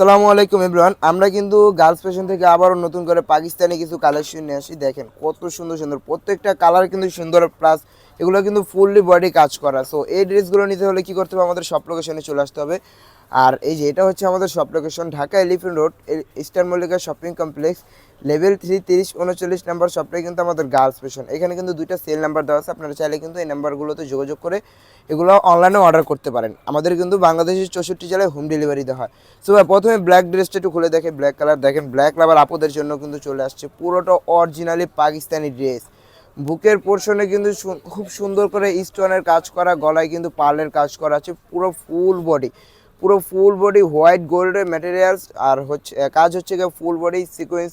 আসসালামু আলাইকুম ইমরান আমরা কিন্তু গার্লস ফ্যাশন থেকে আবারও নতুন করে পাকিস্তানি কিছু কালেকশন নিয়ে আসি। দেখেন কত সুন্দর সুন্দর। প্রত্যেকটা কালার কিন্তু সুন্দর প্লাস এগুলো কিন্তু ফুললি বডি কাজ করা। সো এই ড্রেসগুলো নিতে হলে কি করতে হবে? আমাদের সব লোকেশনে চলে আসতে হবে। আর এই যে, এটা হচ্ছে আমাদের সব location Dhaka elephant road eastern Mallika shopping complex level three তিরিশ, উনচল্লিশ নাম্বার শপটাই কিন্তু আমাদের গার্লস পেশন এখানে কিন্তু দুইটা সেল নাম্বার দেওয়া আছে। আপনারা চাইলে কিন্তু এই নাম্বারগুলোতে যোগাযোগ করে এগুলো অনলাইনে অর্ডার করতে পারেন। আমাদের কিন্তু বাংলাদেশের চৌষট্টি জেলায় হোম ডেলিভারি দেওয়া হয়। সো প্রথমে ব্ল্যাক ড্রেসটা একটু খুলে দেখে ব্ল্যাক কালার দেখেন। ব্ল্যাক লাভার আপুদের জন্য কিন্তু চলে আসছে পুরোটা অরিজিনালি পাকিস্তানি ড্রেস বুকের পোর্শনে কিন্তু খুব সুন্দর করে স্টোনের কাজ করা, গলায় কিন্তু পার্লের কাজ করা আছে, পুরো ফুল বডি পুরো ফুল বডি হোয়াইট গোল্ডের ম্যাটেরিয়ালস আর হচ্ছে কাজ হচ্ছে গিয়ে full body sequence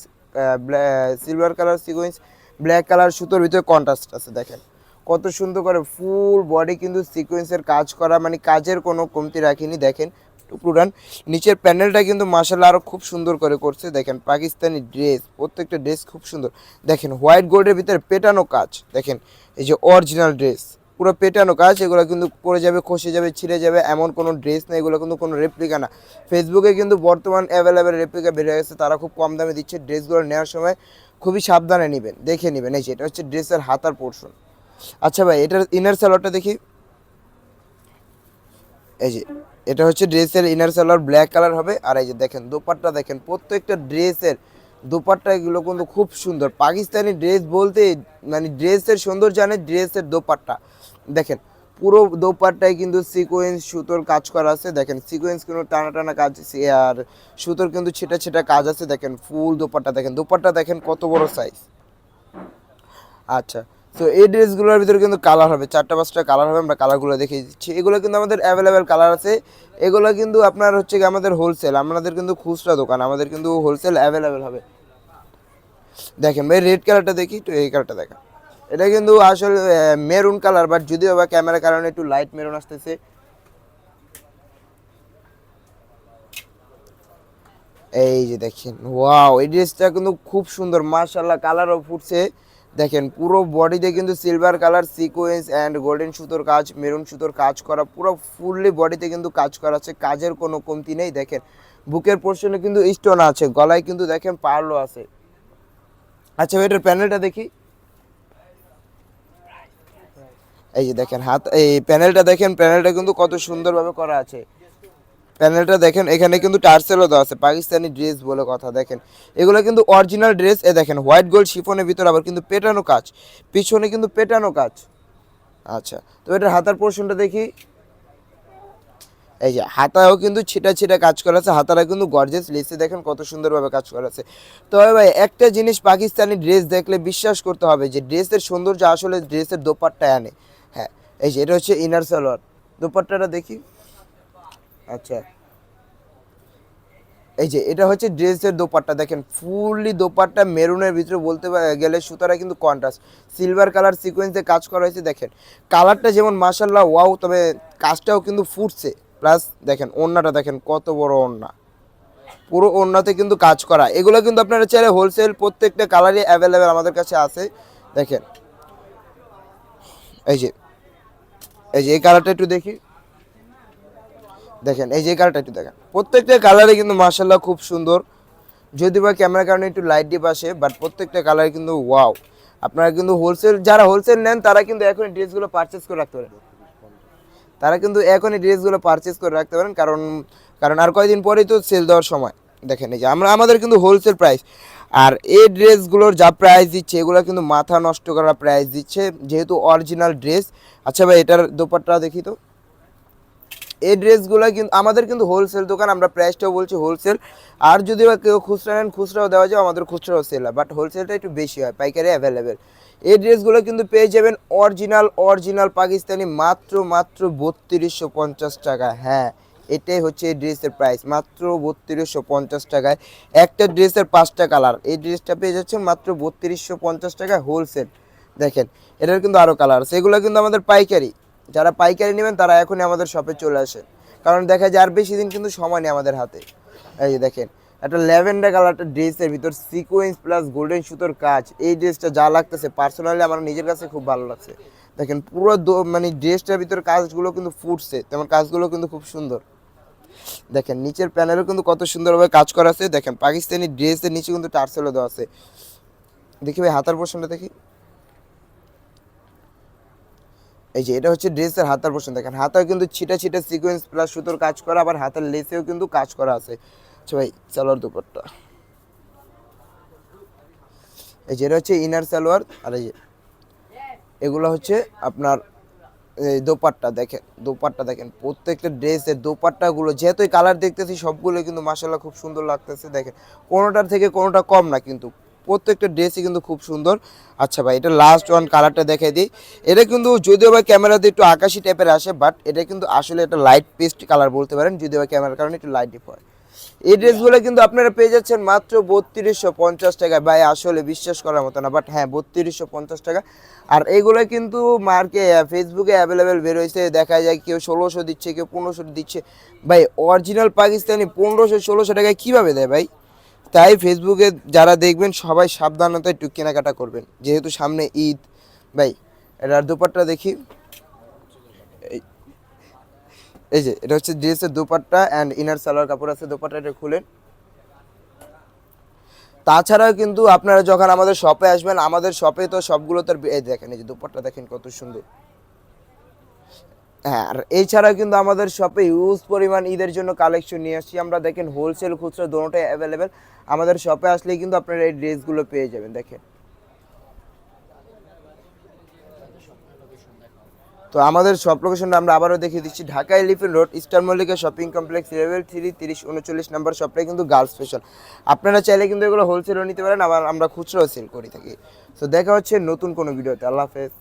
silver colour sequence black colour সুতোর ভিতরে কন্ট্রাস্ট আছে, দেখেন। কত সুন্দর করে ফুল বডি কিন্তু সিকোয়েন্সের কাজ করা মানে কাজের কোনো কমতি রাখিনি, দেখেন। টুকরুডান নিচের প্যানেলটা কিন্তু মার্শাল্লাহ আরও খুব সুন্দর করে করছে। দেখেন পাকিস্তানি ড্রেস, প্রত্যেকটা ড্রেস খুব সুন্দর। দেখেন হোয়াইট গোল্ডের ভিতরে পেটানো কাজ। দেখেন এই যে অরিজিনাল ড্রেস, পুরো পেটানো কাজ, এগুলো কিন্তু পড়ে যাবে, খসে যাবে, ছিঁড়ে যাবে, এমন কোনো ড্রেস নেই এগুলো কিন্তু কোনো রেপ্লিকা না। ফেসবুকে কিন্তু বর্তমান অ্যাভেলেবেল রেপ্লিকা বেড়ে গেছে, তারা খুব কম দামে দিচ্ছে। ড্রেসগুলো নেওয়ার সময় খুবই সাবধানে নেবেন, দেখে নেবেন। এই যে এটা হচ্ছে ড্রেসের হাতার পোর্শন আচ্ছা ভাই, এটার ইনার স্যালোয়ারটা দেখি। এই যে, এটা হচ্ছে ড্রেসের ইনার সালোয়ার ব্ল্যাক কালার হবে। আর এই যে দেখেন, দোপাট্টা দেখেন, প্রত্যেকটা ড্রেসের দোপাট্টা এগুলো কিন্তু খুব সুন্দর। পাকিস্তানি ড্রেস বলতে মানে ড্রেসের সুন্দর জানে ড্রেসের দোপাট্টা। দেখেন, পুরো দোপাট্টায় কিন্তু সিকোয়েন্স সুতোর কাজ করা আছে। দেখেন সিকোয়েন্স কিন্তু টানা টানা কাজ আর সুতোর কিন্তু ছেটা ছেটা কাজ আছে। দেখেন, ফুল দোপাট্টা দেখেন দোপাট্টা দেখেন কত বড় সাইজ আচ্ছা তো এই ড্রেসগুলোর ভিতরে কিন্তু কালার হবে, চারটা পাঁচটা কালার হবে, আমরা কালারগুলো দেখিয়ে দিচ্ছি। এগুলো কিন্তু আমাদের অ্যাভেলেবেল কালার আছে। এগুলো কিন্তু আপনার হচ্ছে আমাদের হোলসেল আমাদের কিন্তু খুচরা দোকান, আমাদের কিন্তু হোলসেল অ্যাভেলেবেল হবে। দেখেন ভাই রেড কালারটা দেখি, একটু এই কালারটা দেখা এটা কিন্তু আসলে মেরুন কালার বাট যদিও বা ক্যামেরার কারণে একটু লাইট মেরুন আসতেছে। এই যে দেখেন ওয়াও এই ড্রেসটা কিন্তু খুব সুন্দর মার্শাল্লাহ কালারও ফুটছে। দেখেন, পুরো বডিতে কিন্তু silver colour sequence and golden সুতোর কাজ মেরুন সুতোর কাজ করা, পুরো ফুললি বডিতে কিন্তু কাজ করা আছে, কাজের কোনো কমতি নেই, দেখেন। বুকের পোর্শনে কিন্তু স্টোন আছে, গলায় কিন্তু দেখেন পার্লো আছে। আচ্ছা এটার প্যানেলটা দেখি। এই যে দেখেন, হাত, এই প্যানেলটা দেখেন প্যানেলটা কিন্তু কত সুন্দরভাবে করা আছে। প্যানেলটা দেখেন, এখানে কিন্তু টার্সেলও দেওয়া আছে, পাকিস্তানি ড্রেস বলে কথা, দেখেন। এগুলো কিন্তু অরিজিনাল ড্রেস, এ দেখেন, হোয়াইট গোল্ড শিফনের ভিতরে আবার কিন্তু পেটানো কাজ, পিছনে কিন্তু পেটানো কাজ। আচ্ছা তো এটার হাতার পোর্শনটা দেখি। এই যে, হাতায়ও কিন্তু ছিটা ছিটা কাজ করা আছে, হাতারা কিন্তু গর্জেস লেসে দেখেন কত সুন্দরভাবে কাজ করা আছে। তবে ভাই, একটা জিনিস পাকিস্তানি ড্রেস দেখলে বিশ্বাস করতে হবে যে, ড্রেসের সৌন্দর্য আসলে ড্রেসের দোপাট্টায় আনে। হ্যাঁ এই যে, এটা হচ্ছে ইনার সালোয়ার দোপাট্টাটা দেখি। আচ্ছা। এই যে, এটা হচ্ছে ড্রেসের দোপাট্টা। দেখেন, ফুললি দোপাট্টা মেরুনের ভিতরে বলতে গেলে সুতারা কিন্তু কন্ট্রাস্ট সিলভার কালার সিকোয়েন্সে কাজ করা হয়েছে, দেখেন। কালারটা যেমন মাসাল্লাহ ওয়াও তবে কাজটাও কিন্তু ফুটছে। প্লাস দেখেন, ওড়নাটা দেখেন, কত বড় ওড়না। পুরো ওড়নাতে কিন্তু কাজ করা। এগুলো কিন্তু আপনারা চাইলে হোলসেল প্রত্যেকটা কালারই অ্যাভেলেবেল আমাদের কাছে আছে। দেখেন। এই যে এই যে, এই কালারটা একটু দেখি। দেখেন, এই যে কালারটা একটু দেখেন। প্রত্যেকটা কালারে কিন্তু মার্শাল্লাহ খুব সুন্দর। যদি বা ক্যামেরার কারণে একটু লাইট ডিপ আসে বাট প্রত্যেকটা কালার কিন্তু ওয়াও আপনারা কিন্তু হোলসেল যারা হোলসেল নেন, তারা কিন্তু এখন এই ড্রেসগুলো পারচেস করে রাখতে পারেন। তারা কিন্তু এখন এই ড্রেসগুলো পারচেস করে রাখতে পারেন, কারণ কারণ আর কয়েকদিন পরেই তো সেল দেওয়ার সময়। দেখেন এই যে, আমরা, আমাদের কিন্তু হোলসেল প্রাইস আর এই ড্রেসগুলোর যা প্রাইস দিচ্ছে, এগুলো কিন্তু মাথা নষ্ট করা প্রাইস দিচ্ছে, যেহেতু অরিজিনাল ড্রেস আচ্ছা ভাই, এটার দোপাট্টা দেখি তো। এই ড্রেসগুলো কিন্তু, আমাদের কিন্তু হোলসেল দোকান, আমরা প্রাইসটাও বলছি হোলসেল আর যদি কেউ খুচরা নেন, খুচরাও দেওয়া যায়, আমাদের খুচরাও সেল হয়। বাট হোলসেলটা একটু বেশি হয়, পাইকারি অ্যাভেলেবেল এই ড্রেসগুলো কিন্তু পেয়ে যাবেন অরিজিনাল অরিজিনাল পাকিস্তানি, মাত্র মাত্র বত্রিশশো পঞ্চাশ টাকা হ্যাঁ এটাই হচ্ছে এই ড্রেসের প্রাইস মাত্র বত্রিশশো পঞ্চাশ টাকায়। একটা ড্রেসের পাঁচটা কালার এই ড্রেসটা পেয়ে যাচ্ছেন মাত্র বত্রিশশো পঞ্চাশ টাকায় হোলসেল দেখেন, এটার কিন্তু আরও কালার এগুলো কিন্তু আমাদের পাইকারি। যারা পাইকারি নেবেন, তারা এখনই আমাদের শপে চলে আসেন। কারণ দেখা যায় আর বেশি দিন কিন্তু সময় নেই আমাদের হাতে। এই যে দেখেন, একটা ল্যাভেন্ডার কালারটা ড্রেসের ভিতর সিকোয়েন্স প্লাস গোল্ডেন সুতোর কাজ। এই ড্রেসটা যা লাগতেছে পার্সোনালি আমার নিজের কাছে খুব ভালো লাগছে। দেখেন, পুরো মানে ড্রেসটার ভিতর কাজগুলো কিন্তু ফুটছে, তেমন কাজগুলো কিন্তু খুব সুন্দর। দেখেন, নিচের প্যানেলও কিন্তু কত সুন্দরভাবে কাজ করা আছে। দেখেন, পাকিস্তানি ড্রেসের নিচে কিন্তু টার্সেলও দেওয়া আছে। দেখি ভাই, হাতার পোর্শনটা দেখি। এই যে, এটা হচ্ছে ড্রেসের হাতার পোর্শন দেখেন। হাতায় কিন্তু ছিটা ছিটা সিকোয়েন্স প্লাস সুতোর কাজ করা, আবার হাতের লেসেও কিন্তু কাজ করা আছে। আচ্ছা ভাই, সালোয়ার দুপাট্টা। এই যে, এটা হচ্ছে ইনার সালোয়ার, আর এই যে, এগুলো হচ্ছে আপনার, এই দোপাট্টা, দেখেন দোপাট্টা দেখেন। প্রত্যেকটা ড্রেসের দোপাট্টাগুলো, যেহেতু কালার দেখতেছি, সবগুলো কিন্তু মাসাল্লাহ খুব সুন্দর লাগতেছে, দেখেন। কোনোটার থেকে কোনোটা কম না কিন্তু। প্রত্যেকটা ড্রেসই কিন্তু খুব সুন্দর। আচ্ছা ভাই, এটা লাস্ট ওয়ান কালারটা দেখাই দিই। এটা কিন্তু যদিও বা ক্যামেরাতে একটু আকাশি টাইপের আসে বাট এটা কিন্তু আসলে একটা লাইট পেস্ট কালার বলতে পারেন, যদিও বা ক্যামেরার কারণে একটু লাইট ডিপ হয় এই ড্রেসগুলো কিন্তু আপনারা পেয়ে যাচ্ছেন মাত্র বত্রিশশো পঞ্চাশ টাকায় ভাই, আসলে বিশ্বাস করার মতো না বাট হ্যাঁ বত্রিশশো পঞ্চাশ টাকা। আর এইগুলো কিন্তু মার্কে ফেসবুকে অ্যাভেলেবেল বের হয়েছে, দেখা যায় কেউ ষোলোশো দিচ্ছে, কেউ পনেরোশো দিচ্ছে। ভাই অরিজিনাল পাকিস্তানি পনেরোশো ষোলোশো টাকায় কীভাবে দেয় ভাই? তাই ফেসবুকে যারা দেখবেন, সবাই সাবধানতা একটু কেনাকাটা করবেন। যেহেতু সামনে ঈদ, ভাই এটার দুপাট্টা দেখি। এই- যে, এটা হচ্ছে ড্রেসের দুপাট্টা অ্যান্ড ইনার সালোয়ার কাপড় আছে দুপাট্টাটা খুলেন। তাছাড়াও কিন্তু আপনারা যখন আমাদের শপে আসবেন, আমাদের শপে তো সবগুলো তো আর এই দেখেন, এই যে দুপাট্টা দেখেন কত সুন্দর। হ্যাঁ আর এছাড়াও কিন্তু আমাদের শপে ইউজ পরিমাণ ঈদের জন্য কালেকশন নিয়ে আসছি। আমরা দেখেন হোলসেল খুচরা দোনোটাই অ্যাভেলেবেল আমাদের শপে আসলেই কিন্তু আপনারা এই ড্রেসগুলো পেয়ে যাবেন, দেখেন। তো আমাদের শপ লোকেশনটা আমরা আবারও দেখিয়ে দিচ্ছি। Dhaka elephant road eastern Mallika shopping complex level three তিরিশ, উনচল্লিশ নাম্বার শপটাই কিন্তু গার্লস স্পেশাল আপনারা চাইলে কিন্তু এগুলো হোলসেলও নিতে পারেন, আবার আমরা খুচরাও সেল করি থাকি। তো দেখা হচ্ছে নতুন কোনো ভিডিওতে আল্লাহ হাফেজ।